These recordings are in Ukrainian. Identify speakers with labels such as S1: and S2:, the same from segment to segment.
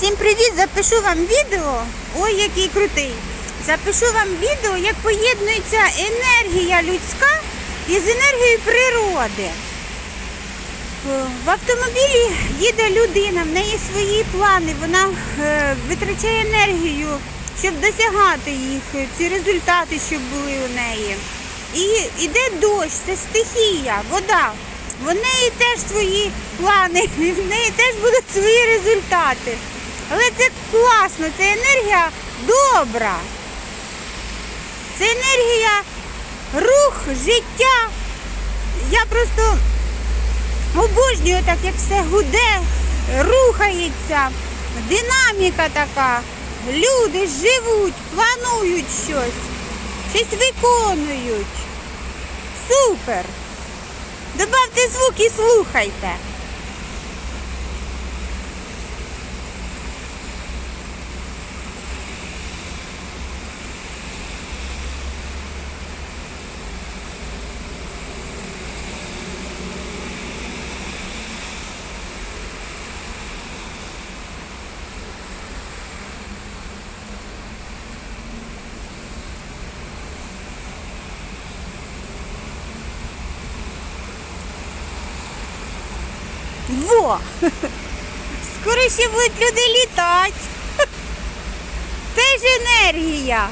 S1: Всім привіт! Запишу вам відео. Ой, який крутий. Запишу вам відео, як поєднується енергія людська із енергією природи. Е, В автомобілі їде людина, в неї свої плани, вона е, витрачає енергію, щоб досягати їх, ці результати, щоб були у неї. І йде дощ, це стихія, вода. В неї теж свої плани, в неї теж будуть свої результати. Але це класно, це енергія добра. Це енергія, рух, життя. Я просто обожнюю так, як все гуде, рухається, динаміка така. Люди живуть, планують щось, щось виконують. Супер! Добавте звук і слухайте. Во! Скоро ще будуть люди літати. Теж енергія.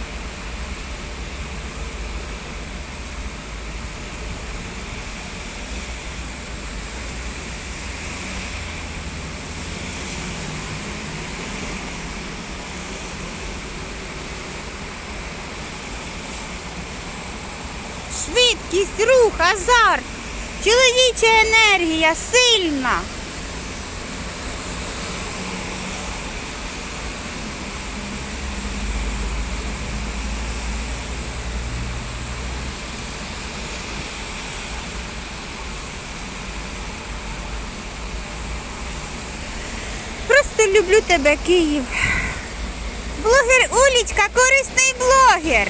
S1: Швидкість, рух, азарт, чоловіча енергія сильна. Просто люблю тебе, Київ. Блогер Улічка, корисний блогер.